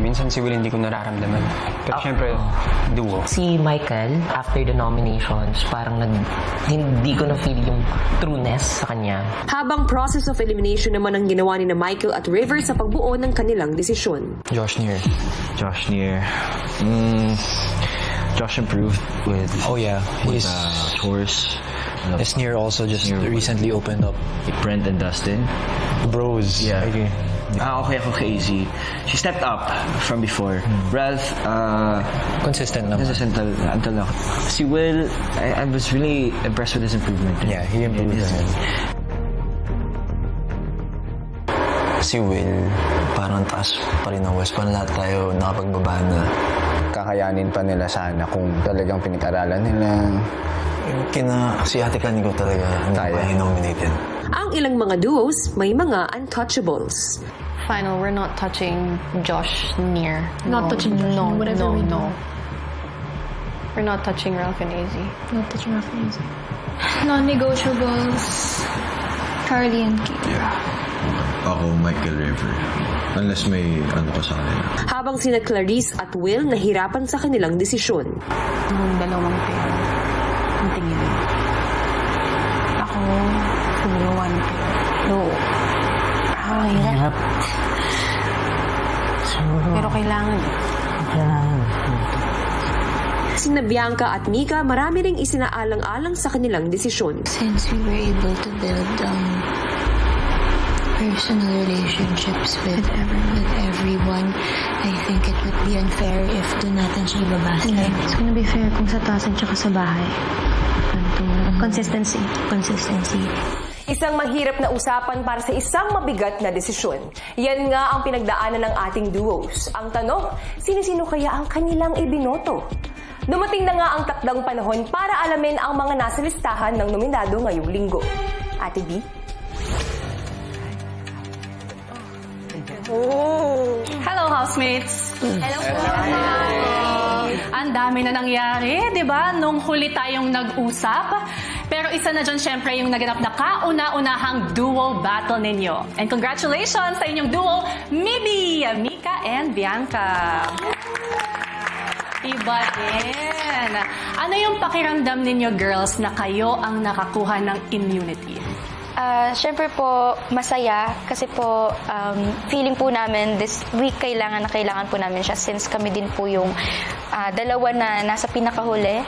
Minsan si Will hindi ko nararamdaman. Pero syempre, duo. Si Michael, after the nominations, parang nag, hindi ko na-feel yung trueness sa kanya. Habang process of elimination naman ang ginawa ni na Michael at River sa pagbuo ng kanilang desisyon. Josh Neer. Josh Neer. Mm, Josh improved with Oh yeah, with he's uh. Uh, his Neer also just Neer. recently opened up. Brent and Dustin. Bros. Yeah. Okay. Ah, okay ako kay AZ. She stepped up from before. Ralph, uh, Consistent naman. this is until, now. Si Will, I, I was really impressed with his improvement. Yeah, he improved. Yes. Si Will, parang taas pa rin ng West. Parang lahat tayo nakapagbaba na. kakayanin pa nila sana kung talagang pinag-aralan nila. Yung Kina, si Ate Kanigo talaga, Kaya. pa nominated. Ang ilang mga duos, may mga untouchables. Final, we're not touching Josh near. Not no. touching Josh no, Neer, whatever no, we do. no. We're not touching Ralph and Izzy. Not touching off music. Non-negotiables. Carly and Kate. Ako, Michael River. Unless may ano ko sa kanila. Habang sina Clarice at Will nahirapan sa kanilang desisyon. Nung dalawang pair, ang tingin mo. Ako, siguro one pair. No. Ako, hirap. Pero kailangan. Sina Bianca at Mika marami ring isinaalang-alang sa kanilang desisyon. Since we were able to build um, personal relationships with, with everyone, I think it would be unfair if doon natin siya ibabasa. It's gonna be fair kung sa taas at saka sa bahay. Consistency. Consistency. Isang mahirap na usapan para sa isang mabigat na desisyon. Yan nga ang pinagdaanan ng ating duos. Ang tanong, sino-sino kaya ang kanilang ibinoto? Dumating na nga ang takdang panahon para alamin ang mga nasa listahan ng nominado ngayong linggo. Ate B? Hello, housemates! Hello Ang dami na nangyari, di ba? Nung huli tayong nag-usap. Pero isa na dyan, syempre, yung naganap na kauna-unahang duo battle ninyo. And congratulations sa inyong duo, Mibi, Mika and Bianca. Iba din. Ano yung pakiramdam ninyo, girls, na kayo ang nakakuha ng immunity? Ah, Siyempre po, masaya kasi po um, feeling po namin this week kailangan na kailangan po namin siya since kami din po yung ah, dalawa na nasa pinakahuli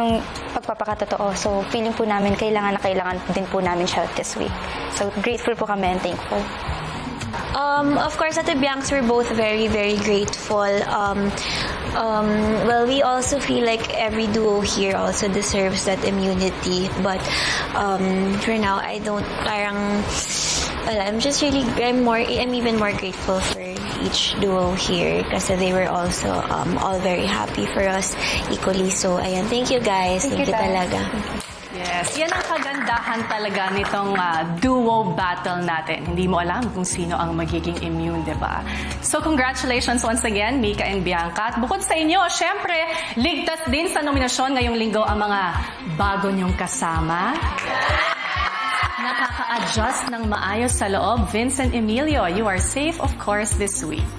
ng pagpapakatotoo. So feeling po namin kailangan na kailangan din po namin siya this week. So grateful po kami and thankful. Um, of course, at the Biancs, we're both very, very grateful. Um, um, well, we also feel like every duo here also deserves that immunity. But um, for now, I don't. Parang, well, I'm just really. I'm more. I'm even more grateful for each duo here because they were also um, all very happy for us equally. So, ayan. Thank you guys. Thank, you, talaga. Yes, yan ang kagandahan talaga nitong ah, duo battle natin. Hindi mo alam kung sino ang magiging immune, di ba? So congratulations once again, Mika and Bianca. At bukod sa inyo, syempre, ligtas din sa nominasyon ngayong linggo ang mga bago niyong kasama. Nakaka-adjust ng maayos sa loob. Vincent Emilio, you are safe, of course, this week.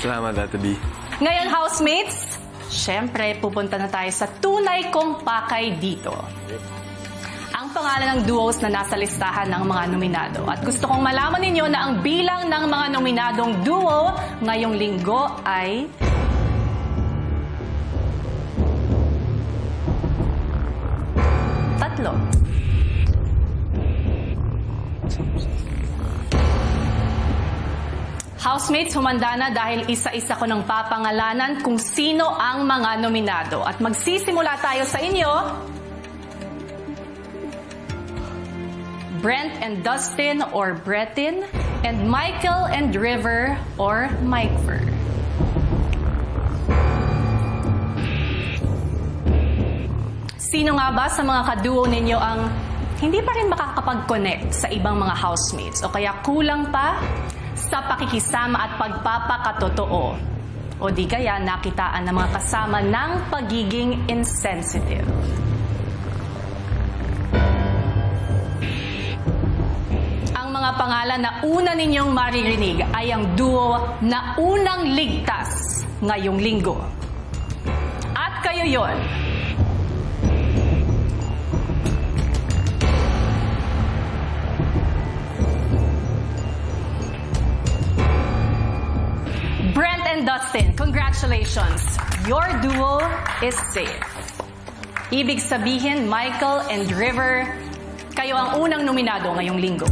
Salamat, Ate B. Ngayon, housemates, syempre, pupunta na tayo sa tunay kong pakay dito. Ang pangalan ng duos na nasa listahan ng mga nominado. At gusto kong malaman ninyo na ang bilang ng mga nominadong duo ngayong linggo ay... Tatlo. Housemates, humanda na dahil isa-isa ko ng papangalanan kung sino ang mga nominado. At magsisimula tayo sa inyo. Brent and Dustin or Bretin, and Michael and River or Mikever. Sino nga ba sa mga kaduo ninyo ang hindi pa rin makakapag-connect sa ibang mga housemates o kaya kulang pa sa pakikisama at pagpapakatotoo o di kaya nakitaan ng mga kasama ng pagiging insensitive. Ang mga pangalan na una ninyong maririnig ay ang duo na unang ligtas ngayong linggo. At kayo yon. And Dustin, congratulations! Your duo is safe. Ibig sabihin, Michael and River, kayo ang unang nominado ngayong linggo.